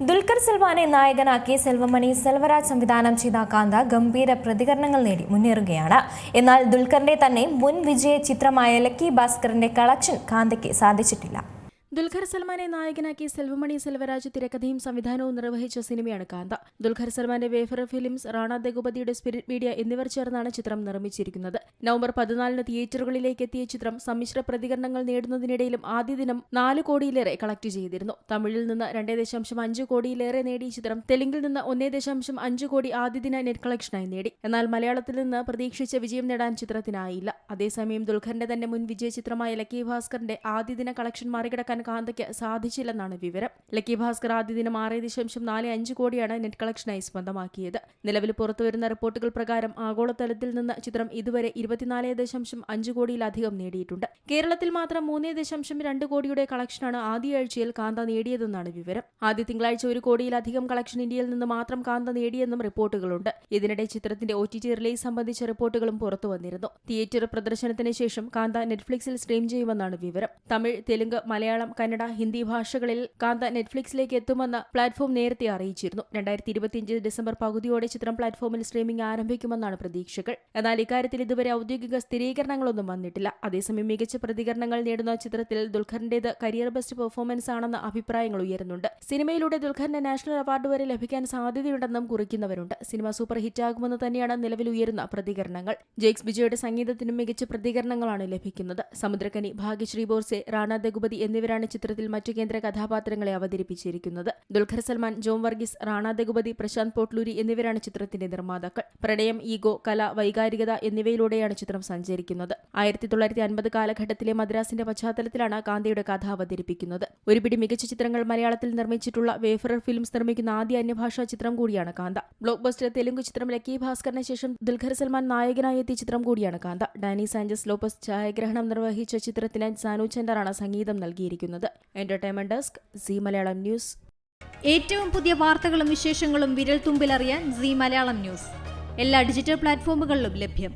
ദുൽഖർ സൽമാനെ നായകനാക്കി സെൽവമണി സെൽവരാജ് സംവിധാനം ചെയ്ത കാന്ത ഗംഭീര പ്രതികരണങ്ങൾ നേടി മുന്നേറുകയാണ്. എന്നാൽ ദുൽഖറിന്റെ തന്നെ മുൻ വിജയ ചിത്രമായ ലക്കി ഭാസ്കറിന്റെ കളക്ഷൻ കാന്തയ്ക്ക് സാധിച്ചിട്ടില്ല. ദുൽഖർ സൽമാനെ നായകനാക്കി സെൽവമണി സെൽവരാജ് തിരക്കഥയും സംവിധാനവും നിർവഹിച്ച സിനിമയാണ് കാന്ത. ദുൽഖർ സൽമാന്റെ വേഫർ ഫിലിംസ് റാണ ദഗുപതിയുടെ സ്പിരിറ്റ് മീഡിയ എന്നിവർ ചേർന്നാണ് ചിത്രം നിർമ്മിച്ചിരിക്കുന്നത്. നവംബർ പതിനാലിന് തിയേറ്ററുകളിലേക്ക് എത്തിയ ചിത്രം സമ്മിശ്ര പ്രതികരണങ്ങൾ നേടുന്നതിനിടയിലും ആദ്യ ദിനം നാല് കോടിയിലേറെ കളക്ട് ചെയ്തിരുന്നു. തമിഴിൽ നിന്ന് രണ്ടേ ദശാംശം അഞ്ച് കോടിയിലേറെ നേടിയ ചിത്രം തെലുങ്കിൽ നിന്ന് ഒന്നേ ദശാംശം അഞ്ച് കോടി ആദ്യ ദിന നെറ്റ് കളക്ഷനായി നേടി. എന്നാൽ മലയാളത്തിൽ നിന്ന് പ്രതീക്ഷിച്ച വിജയം നേടാൻ ചിത്രത്തിനായില്ല. അതേസമയം ദുൽഖറിന്റെ തന്നെ മുൻ വിജയ ചിത്രമായ ലക്കി ഭാസ്കറിന്റെ ആദ്യ ദിന കളക്ഷൻ മറികടക്കാൻ കാന്തയ്ക്ക് സാധിച്ചില്ലെന്നാണ് വിവരം. ലക്കി ഭാസ്കർ ആദ്യ ദിനം ആറ് ദശാംശം നാല് അഞ്ച് കോടിയാണ് നെറ്റ് കളക്ഷനായി സ്വന്തമാക്കിയത്. നിലവിൽ പുറത്തുവരുന്ന റിപ്പോർട്ടുകൾ പ്രകാരം ആഗോളതലത്തിൽ നിന്ന് ചിത്രം ഇതുവരെ ഇരുപത്തിനാല് ദശാംശം അഞ്ച് കോടിയിലധികം നേടിയിട്ടുണ്ട്. കേരളത്തിൽ മാത്രം മൂന്ന് ദശാംശം രണ്ട് കോടിയുടെ കളക്ഷനാണ് ആദ്യ ആഴ്ചയിൽ കാന്ത നേടിയതെന്നാണ് വിവരം. ആദ്യ തിങ്കളാഴ്ച ഒരു കോടിയിലധികം കളക്ഷൻ ഇന്ത്യയിൽ നിന്ന് മാത്രം കാന്ത നേടിയെന്നും റിപ്പോർട്ടുകളുണ്ട്. ഇതിനിടെ ചിത്രത്തിന്റെ ഒ ടി റിലീസ് സംബന്ധിച്ച റിപ്പോർട്ടുകളും പുറത്തു വന്നിരുന്നു തിയേറ്റർ പ്രദർശനത്തിന് ശേഷം കാന്ത നെറ്റ്ഫ്ലിക്സിൽ സ്ട്രീം ചെയ്യുമെന്നാണ് വിവരം. തമിഴ് തെലുങ്ക് മലയാളം കന്നഡ ഹിന്ദി ഭാഷകളിൽ കാന്ത നെറ്റ്ഫ്ലിക്സിലേക്ക് എത്തുമെന്ന് പ്ലാറ്റ്ഫോം നേരത്തെ അറിയിച്ചിരുന്നു. രണ്ടായിരത്തി ഇരുപത്തിയഞ്ച് ഡിസംബർ പകുതിയോടെ ചിത്രം പ്ലാറ്റ്ഫോമിൽ സ്ട്രീമിംഗ് ആരംഭിക്കുമെന്നാണ് പ്രതീക്ഷകൾ. എന്നാൽ ഇക്കാര്യത്തിൽ ഇതുവരെ ഔദ്യോഗിക സ്ഥിരീകരണങ്ങളൊന്നും വന്നിട്ടില്ല. അതേസമയം മികച്ച പ്രതികരണങ്ങൾ നേടുന്ന ചിത്രത്തിൽ ദുൽഖറിന്റേത് കരിയർ ബെസ്റ്റ് പെർഫോമൻസ് ആണെന്ന അഭിപ്രായങ്ങൾ ഉയരുന്നുണ്ട്. സിനിമയിലൂടെ ദുൽഖറിന് നാഷണൽ അവാർഡ് വരെ ലഭിക്കാൻ സാധ്യതയുണ്ടെന്നും കുറിക്കുന്നവരുണ്ട്. സിനിമ സൂപ്പർ ഹിറ്റാകുമെന്ന് തന്നെയാണ് നിലവിൽ ഉയരുന്ന പ്രതികരണങ്ങൾ. ജെയ്ക്സ് ബിജയുടെ സംഗീതത്തിനും മികച്ച പ്രതികരണങ്ങളാണ് ലഭിക്കുന്നത്. സമുദ്രക്കനി ഭാഗ്യശ്രീ ബോർസെ റാണ ദഗുപതി എന്നിവരാണ് ചിത്രത്തിൽ മറ്റു കേന്ദ്ര കഥാപാത്രങ്ങളെ അവതരിപ്പിച്ചിരിക്കുന്നത്. ദുൽഖർ സൽമാൻ ജോം വർഗീസ് റാണ ദഗുപതി പ്രശാന്ത് പോട്ട്ലൂരി എന്നിവരാണ് ചിത്രത്തിന്റെ നിർമ്മാതാക്കൾ. പ്രണയം ഈഗോ കല വൈകാരികത എന്നിവയിലൂടെയാണ് ചിത്രം സഞ്ചരിക്കുന്നത്. ആയിരത്തി തൊള്ളായിരത്തി അൻപത് കാലഘട്ടത്തിലെ മദ്രാസിന്റെ പശ്ചാത്തലത്തിലാണ് കാന്തയുടെ കഥ അവതരിപ്പിക്കുന്നത്. ഒരുപിടി മികച്ച ചിത്രങ്ങൾ മലയാളത്തിൽ നിർമ്മിച്ചിട്ടുള്ള വേഫറർ ഫിലിംസ് നിർമ്മിക്കുന്ന ആദ്യ അന്യഭാഷാ ചിത്രം കൂടിയാണ് കാന്ത. ബ്ലോക്ക് ബസ്റ്റർ തെലുങ്ക് ചിത്രം ലക്കി ഭാസ്കറിന് ശേഷം ദുൽഖർ സൽമാൻ നായകനായി എത്തിയ ചിത്രം കൂടിയാണ് കാന്ത. ഡാനി സാഞ്ചസ് ലോപ്പസ് ഛായാഗ്രഹണം നിർവഹിച്ച ചിത്രത്തിന് സാനു ചെൻഡറാണ് സംഗീതം നൽകിയിരിക്കുന്നത്. Entertainment desk Zee Malayalam news ഏറ്റവും പുതിയ വാർത്തകളും വിശേഷങ്ങളും വിരൽ തുമ്പിലറിയാൻ സി മലയാളം ന്യൂസ് എല്ലാ ഡിജിറ്റൽ പ്ലാറ്റ്ഫോമുകളിലും ലഭ്യം.